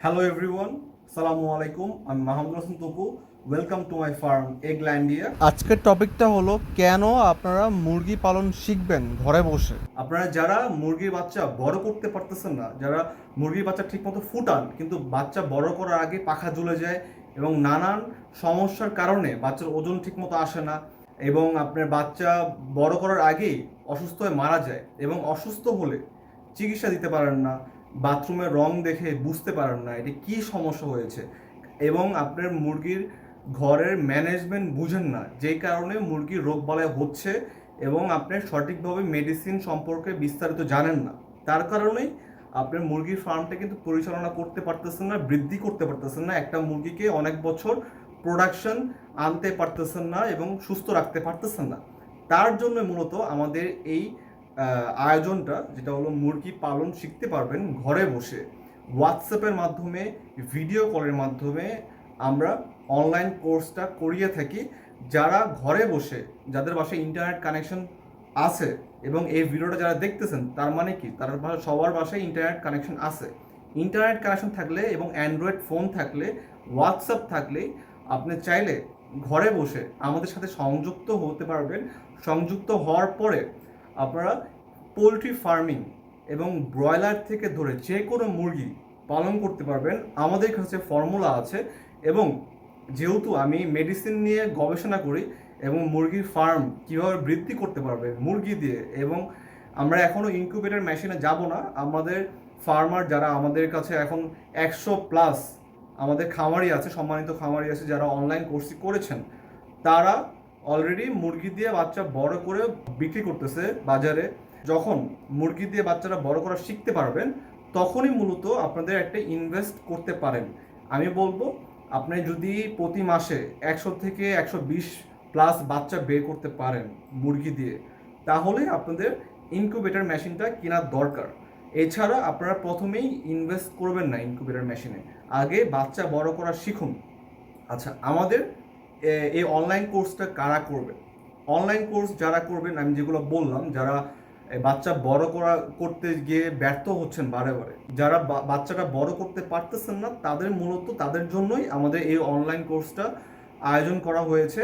Hello everyone সালামু আলাইকুম আমি Mahmud Hasan Tapu welcome to my farm এগল্যান্ডিয়া আজকের টপিকটা হলো কেন আপনারা মুরগি পালন শিখবেন ঘরে বসে? আপনারা যারা মুরগির বাচ্চা বড় করতে পারতেছেন না যারা মুরগির বাচ্চা ঠিকমতো ফুটান কিন্তু বাচ্চা বড় করার আগে পাখা ঝুলে যায় এবং নানান সমস্যার কারণে বাচ্চার ওজন ঠিকমতো আসে না এবং আপনার বাচ্চা বড় করার আগেই অসুস্থ হয়ে মারা যায় এবং অসুস্থ হলে চিকিৎসা দিতে পারেন না বাথরুমের রং দেখে বুঝতে পারেন না, এটি কি সমস্যা হয়েছে। এবং আপনার মুরগির ঘরের ম্যানেজমেন্ট বুঝেন না, যেই কারণে মুরগির রোগ বালাই হচ্ছে এবং আপনি সঠিকভাবে মেডিসিন সম্পর্কে বিস্তারিত জানেন না। তার কারণেই আপনার মুরগির ফার্মটা কিন্তু পরিচালনা করতে পারতেছেন না, বৃদ্ধি করতে পারতেছেন না, একটা মুরগিকে অনেক বছর প্রোডাকশন আনতে পারতেছেন না এবং সুস্থ রাখতে পারতেছেন না। তার জন্য মূলত আমাদের এই আয়োজনটা, যেটা হলো মুরগি পালন শিখতে পারবেন ঘরে বসে। হোয়াটসঅ্যাপের মাধ্যমে ভিডিও কলের মাধ্যমে আমরা অনলাইন কোর্সটা করিয়ে থাকি। যারা ঘরে বসে, যাদের বাসায় ইন্টারনেট কানেকশন আছে এবং এই ভিডিওটা যারা দেখতেছেন, তার মানে কি? তার সবার বাসায় ইন্টারনেট কানেকশন আছে। ইন্টারনেট কানেকশন থাকলে এবং অ্যান্ড্রয়েড ফোন থাকলে হোয়াটসঅ্যাপ থাকলে আপনি চাইলে ঘরে বসে আমাদের সাথে সংযুক্ত হতে পারবেন। সংযুক্ত হওয়ার পরে আপনারা পোলট্রি ফার্মিং এবং ব্রয়লার থেকে ধরে যে কোনো মুরগি পালন করতে পারবেন। আমাদের কাছে ফর্মুলা আছে এবং যেহেতু আমি মেডিসিন নিয়ে গবেষণা করি এবং মুরগির ফার্ম কীভাবে বৃদ্ধি করতে পারবে মুরগি দিয়ে এবং আমরা এখনও ইনকিউবেটর মেশিনে যাব না, আমাদের ফার্মার যারা আমাদের কাছে এখন একশো প্লাস আমাদের খামারি আছে, সম্মানিত খামারি আছে যারা অনলাইন কোর্সই করেছেন, তারা অলরেডি মুরগি দিয়ে বাচ্চা বড় করে বিক্রি করতেছে বাজারে। যখন মুরগি দিয়ে বাচ্চারা বড় করা শিখতে পারবেন, তখনই মূলত আপনাদের একটা ইনভেস্ট করতে পারেন। আমি বলব, আপনি যদি প্রতি মাসে একশো থেকে একশো বিশ প্লাস বাচ্চা বের করতে পারেন মুরগি দিয়ে, তাহলে আপনাদের ইনকিউবেটর মেশিনটা কেনার দরকার। এছাড়া আপনারা প্রথমেই ইনভেস্ট করবেন না ইনকিউবেটর মেশিনে আগে বাচ্চা বড় করা শিখুন। আচ্ছা আমাদের এই অনলাইন কোর্সটা কারা করবে? অনলাইন কোর্স যারা করবেন, আমি যেগুলো বললাম, যারা বাচ্চা বড় করা, করতে গিয়ে ব্যর্থ হচ্ছেন বারে বারে। যারা বাচ্চাটা বড় করতে পারতেছেন না, তাদের মূলত তাদের জন্যই আমাদের এই অনলাইন কোর্সটা আয়োজন করা হয়েছে।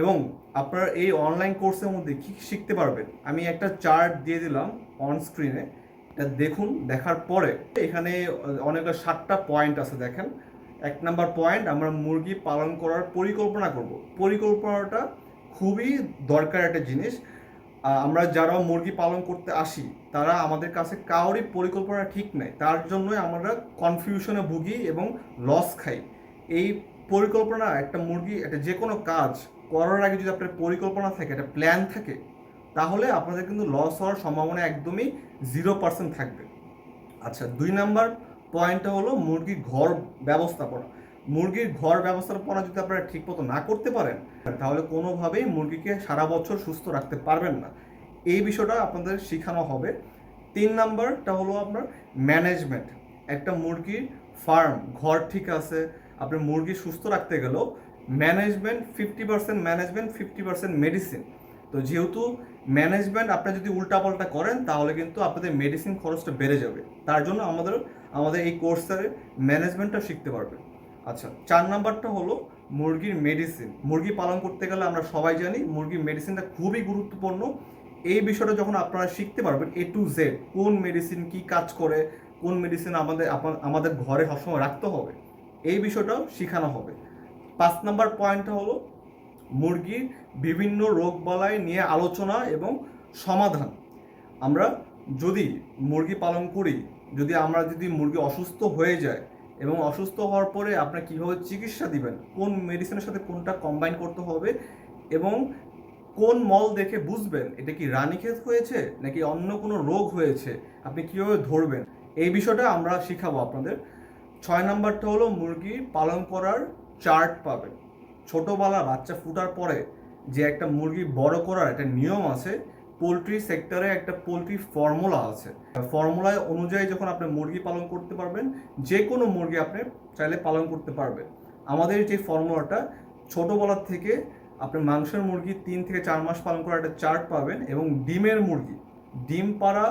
এবং আপনারা এই অনলাইন কোর্সের মধ্যে কি শিখতে পারবেন? আমি একটা চার্ট দিয়ে দিলাম অন স্ক্রিনে এটা দেখুন, দেখার পরে এখানে অনেক সাতটা পয়েন্ট আছে দেখেন। এক নাম্বার পয়েন্ট আমরা মুরগি পালন করার পরিকল্পনা করব। পরিকল্পনাটা খুবই দরকার একটা জিনিস। আমরা যারা মুরগি পালন করতে আসি, তারা আমাদের কাছে কারোরই পরিকল্পনা ঠিক নেই। তার জন্যই আমরা কনফিউশনে ভুগি এবং লস খাই। এই পরিকল্পনা, একটা মুরগি, একটা যে কোনো কাজ করার আগে যদি আপনার পরিকল্পনা থাকে, একটা প্ল্যান থাকে, তাহলে আপনাদের কিন্তু লস হওয়ার সম্ভাবনা একদমই জিরো পার্সেন্ট থাকবে। আচ্ছা দুই নাম্বার পয়েন্টটা হলো মুরগির ঘর ব্যবস্থাপনা। মুরগির ঘর ব্যবস্থাপনা যদি আপনারা ঠিকমতো না করতে পারেন, তাহলে কোনোভাবেই মুরগিকে সারা বছর সুস্থ রাখতে পারবেন না। এই বিষয়টা আপনাদের শেখানো হবে। তিন নাম্বারটা হলো আপনার ম্যানেজমেন্ট। একটা মুরগির ফার্ম, ঘর ঠিক আছে, আপনি মুরগি সুস্থ রাখতে গেলেও management fifty percent management, fifty percent medicine. তো যেহেতু ম্যানেজমেন্ট আপনি যদি উল্টাপাল্টা করেন, তাহলে কিন্তু আপনাদের মেডিসিন খরচটা বেড়ে যাবে। তার জন্য আমাদের আমাদের এই কোর্সের ম্যানেজমেন্টটা শিখতে পারবে আচ্ছা চার নাম্বারটা হলো মুরগির মেডিসিন মুরগি পালন করতে গেলে আমরা সবাই জানি মুরগির মেডিসিনটা খুবই গুরুত্বপূর্ণ। এই বিষয়টা যখন আপনারা শিখতে পারবেন এ টু জেড কোন মেডিসিন কি কাজ করে, কোন মেডিসিন আমাদের আমাদের ঘরে সবসময় রাখতে হবে, এই বিষয়টাও শেখানো হবে। পাঁচ নাম্বার পয়েন্টটা হলো মুরগির বিভিন্ন রোগ রোগবালাই নিয়ে আলোচনা এবং সমাধান। আমরা যদি মুরগি পালন করি, যদি আমরা যদি মুরগি অসুস্থ হয়ে যায় এবং অসুস্থ হওয়ার পরে আপনার কীভাবে চিকিৎসা দিবেন, কোন মেডিসিনের সাথে কোনটা কম্বাইন করতে হবে এবং কোন মল দেখে বুঝবেন, এটা কি রানীক্ষেত হয়েছে নাকি অন্য কোনো রোগ হয়েছে, আপনি কীভাবে ধরবেন, এই বিষয়টা আমরা শিখাবো আপনাদের। ছয় নম্বরটা হলো মুরগি পালন করার চার্ট পাবেন। ছোটোবেলা বাচ্চা ফুটার পরে যে একটা মুরগি বড় করার একটা নিয়ম আছে পোলট্রি সেক্টরে একটা পোলট্রি ফর্মুলা আছে। ফর্মুলায় অনুযায়ী যখন আপনি মুরগি পালন করতে পারবেন যে কোনো মুরগি আপনি চাইলে পালন করতে পারবেন। আমাদের যে ফর্মুলাটা, ছোটোবেলার থেকে আপনি মাংসের মুরগি তিন থেকে চার মাস পালন করার একটা চার্ট পাবেন এবং ডিমের মুরগি। ডিম পাড়া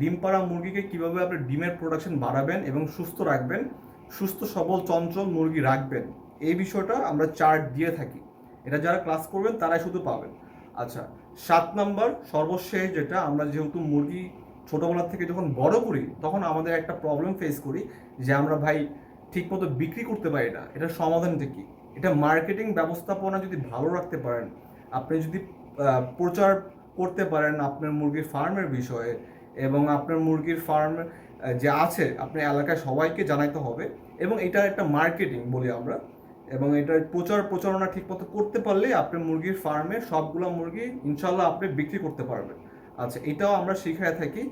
ডিম পাড়া মুরগিকে কীভাবে আপনি ডিমের প্রোডাকশন বাড়াবেন এবং সুস্থ রাখবেন, সুস্থ, সবল, চঞ্চল মুরগি রাখবেন, এই বিষয়টা আমরা চার্ট দিয়ে থাকি। এটা যারা ক্লাস করবেন, তারাই শুধু পাবেন। আচ্ছা সাত নাম্বার সর্বশেষ যেটা আমরা যেহেতু মুরগি ছোটোবেলা থেকে যখন বড় করি, তখন আমাদের একটা প্রবলেম ফেস করি যে আমরা ভাই ঠিকমতো বিক্রি করতে পারি না। এটার সমাধানটা কি? এটা মার্কেটিং ব্যবস্থাপনা যদি ভালো রাখতে পারেন, আপনি যদি প্রচার করতে পারেন আপনার মুরগির ফার্মের বিষয়ে এবং আপনার মুরগির ফার্ম যে আছে, আপনার এলাকায় সবাইকে জানাইতে হবে এবং এটা একটা মার্কেটিং বলি আমরা। এবং এটার প্রচার প্রচারণা ঠিকমতো করতে পারলেই আপনি মুরগির ফার্মে সবগুলো মুরগি ইনশাল্লাহ আপনি বিক্রি করতে পারবেন। আচ্ছা এটাও আমরা শিখাই থাকি।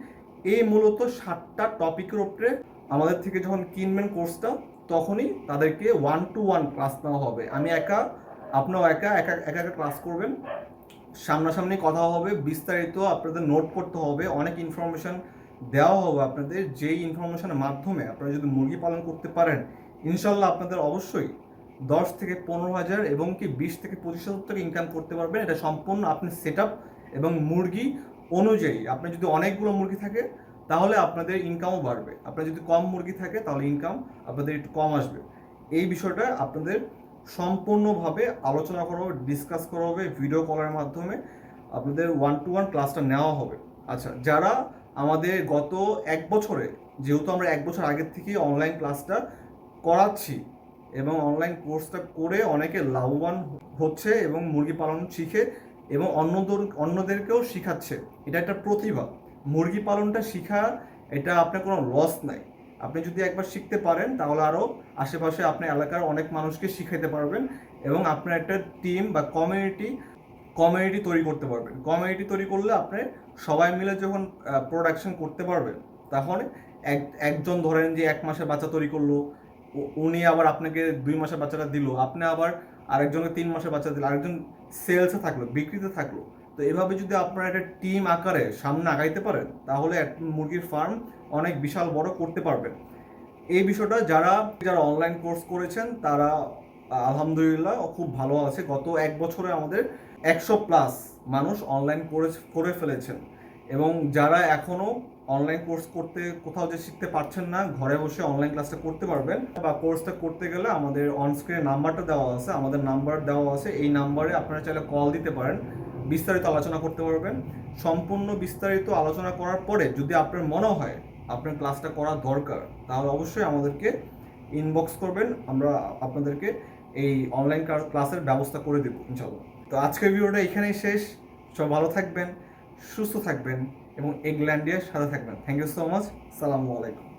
এই মূলত সাতটা টপিকের উপরে আমাদের থেকে যখন কিনবেন কোর্সটা তখনই তাদেরকে ওয়ান টু ওয়ান ক্লাস নেওয়া হবে। আমি একা, আপনিও একা একা একা একা ক্লাস করবেন। সামনাসামনি কথা হবে, বিস্তারিত আপনাদের নোট করতে হবে, অনেক ইনফরমেশন দেওয়া হবে আপনাদের। যেই ইনফরমেশনের মাধ্যমে আপনারা যদি মুরগি পালন করতে পারেন, ইনশাল্লাহ আপনাদের অবশ্যই দশ থেকে পনেরো হাজার এবং কি বিশ থেকে পঁচিশ হাজার টাকা ইনকাম করতে পারবেন। এটা সম্পূর্ণ আপনি সেট এবং মুরগি অনুযায়ী। আপনার যদি অনেকগুলো মুরগি থাকে, তাহলে আপনাদের ইনকামও বাড়বে। আপনার যদি কম মুরগি থাকে, তাহলে ইনকাম আপনাদের একটু কম আসবে। এই বিষয়টা আপনাদের সম্পূর্ণভাবে আলোচনা করা হবে ডিসকাস করা হবে ভিডিও কলের মাধ্যমে আপনাদের ওয়ান টু ওয়ান ক্লাসটা নেওয়া হবে। আচ্ছা যারা আমাদের গত এক বছরে, যেহেতু আমরা এক বছর আগের থেকেই অনলাইন ক্লাসটা করাচ্ছি এবং অনলাইন কোর্সটা করে অনেকে লাভবান হচ্ছে এবং মুরগি পালন শিখে এবং অন্যদের, অন্যদেরকেও শিখাচ্ছে। এটা একটা প্রতিভা। মুরগি পালনটা শিখা এটা আপনার কোনো লস নাই। আপনি যদি একবার শিখতে পারেন, তাহলে আরও আশেপাশে আপনার এলাকার অনেক মানুষকে শিখাইতে পারবেন এবং আপনার একটা টিম বা কমিউনিটি কমিউনিটি তৈরি করতে পারবেন। কমিউনিটি তৈরি করলে আপনি সবাই মিলে যখন প্রোডাকশন করতে পারবেন, তখন এক, একজন ধরেন যে এক মাসের বাচ্চা তৈরি করল উনি আবার আপনাকে দুই মাসের বাচ্চাটা দিল, আপনি আবার আরেকজনকে তিন মাসের বাচ্চা দিল আরেকজন সেলসে থাকল, বিক্রিতে থাকল। তো এভাবে যদি আপনারা একটা টিম আকারে সামনে আগাইতে পারেন, তাহলে মুরগির ফার্ম অনেক বিশাল বড় করতে পারবেন। এই বিষয়টা যারা যারা অনলাইন কোর্স করেছেন, তারা আলহামদুলিল্লাহ খুব ভালো আছে। গত এক বছরে আমাদের একশো প্লাস মানুষ অনলাইন করে করে ফেলেছেন। এবং যারা এখনও অনলাইন কোর্স করতে কোথাও যে শিখতে পারছেন না, ঘরে বসে অনলাইন ক্লাসটা করতে পারবেন, বা কোর্সটা করতে গেলে আমাদের অন স্ক্রিনে নাম্বারটা দেওয়া আছে, আমাদের নাম্বার দেওয়া আছে, এই নাম্বারে আপনারা চাইলে কল দিতে পারেন, বিস্তারিত আলোচনা করতে পারবেন। সম্পূর্ণ বিস্তারিত আলোচনা করার পরে যদি আপনার মনে হয় আপনার ক্লাসটা করা দরকার, তাহলে অবশ্যই আমাদেরকে ইনবক্স করবেন, আমরা আপনাদেরকে এই অনলাইন ক্লাসের ব্যবস্থা করে দেবো ইনশাল্লাহ তো আজকের ভিডিওটা এখানেই শেষ। সব ভালো থাকবেন, সুস্থ থাকবেন। এবং এগল্যান্ডিয়ার সাথে থাকবেন। থ্যাংক ইউ সো মাচ সালামু আলাইকুম।